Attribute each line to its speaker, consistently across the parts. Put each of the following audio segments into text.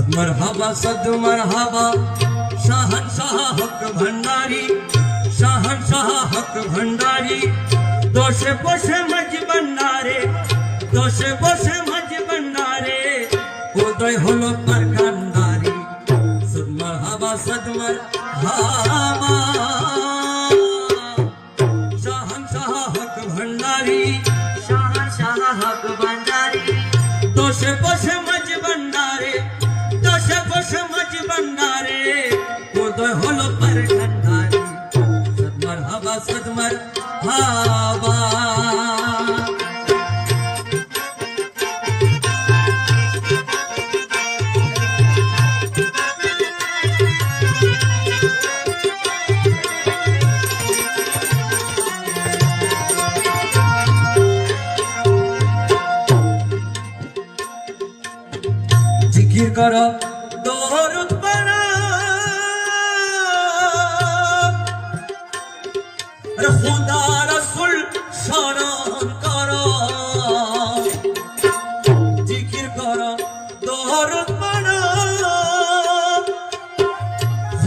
Speaker 1: সদ মরহাবা সদ মরহাবা। শাহন শাহ হক ভণ্ডারি শাহন শাহ হক ভণ্ডারি দোষে বসে মজ বন্ডারে দোষে বসে মজ বন্ডারে উদয় হলো পার কান্ডারি। সদ মরহাবা, সদ হক
Speaker 2: ভণ্ডারি শাহন হক ভণ্ডারি
Speaker 1: দোষে বসে মাঝ ভন্ডারে উদয় হলো পার কান্ডারি সদমর হাবা সদমর হাবা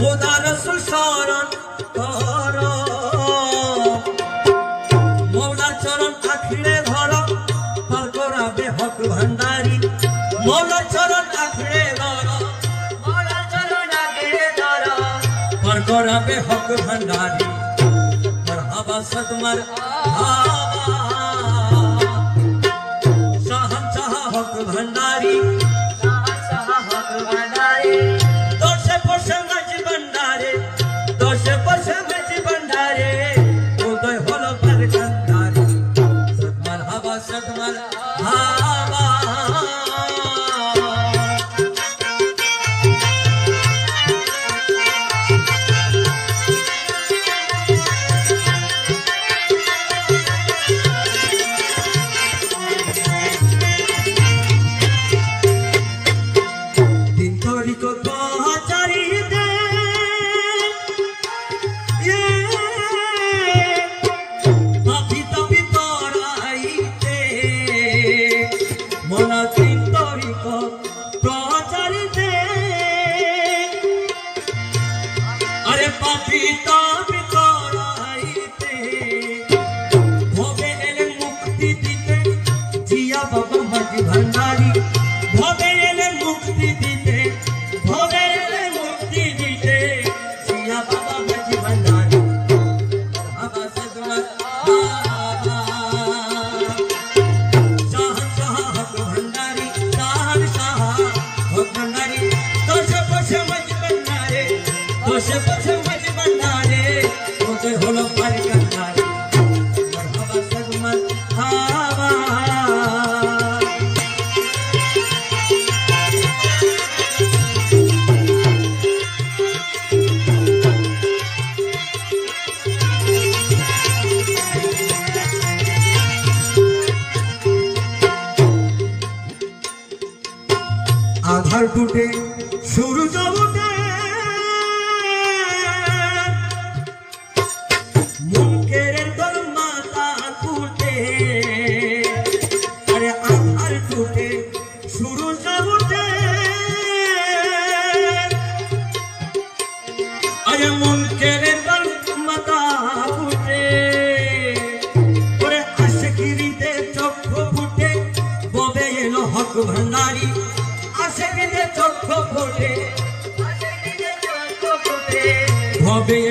Speaker 1: খোদা রাসূল শরণ কর মৌলার চরণ আখড়ে ধর। পার করাবে হক ভান্ডারি। মৌলার চরণ আখড়ে ধর।
Speaker 2: মোলা চরণ আগে ধর।
Speaker 1: পার করাবে হক ভান্ডারি। মারহাবা হাবা ভবে এলেন মুক্তি দিতে। জিয়া বাবা মাঝি ভান্ডারি আধার টুটে সূর্য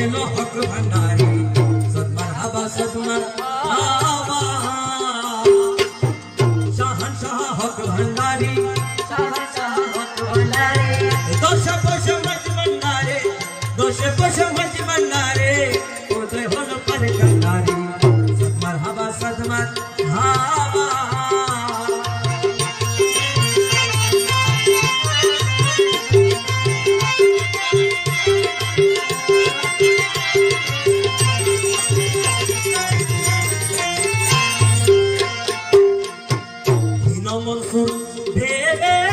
Speaker 1: न हक़ भंडारत मत মনসুর ভেবে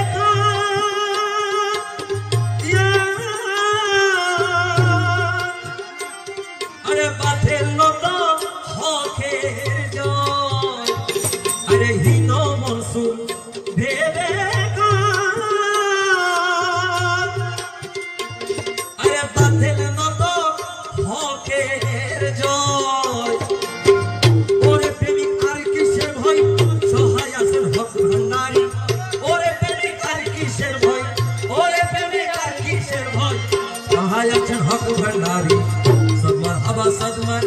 Speaker 1: सदमन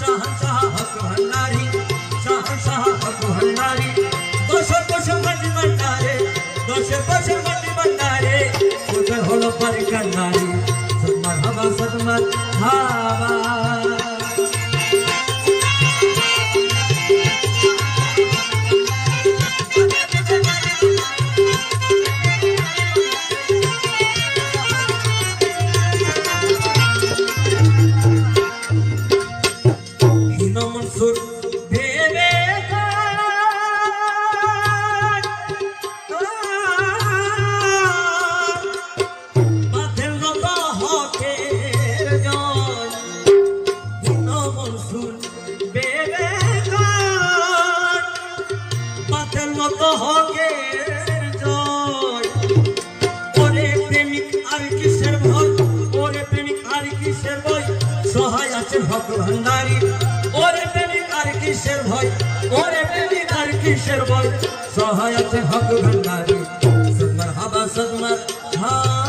Speaker 1: सहसा हक भंडारी सहसा हक भंडारी दोष कोश मत भंडारे दोष कोश मत भंडारे उधर होलो पर कन्नारी सदमन हवा सदमन हवा বাঁধের নত জয়। ওরে প্রেমিক আর কিসের ভয়? ওরে প্রেমিক আর কিসের ভয়? সহায় আছেন হক ভান্ডারি। ওরে প্রেমিক আর কিসের ভয়? ওরে প্রেমিক আর কিসের ভয়? সহায় আছেন হক ভান্ডারি। সদমার হাবা সদমার হাবা।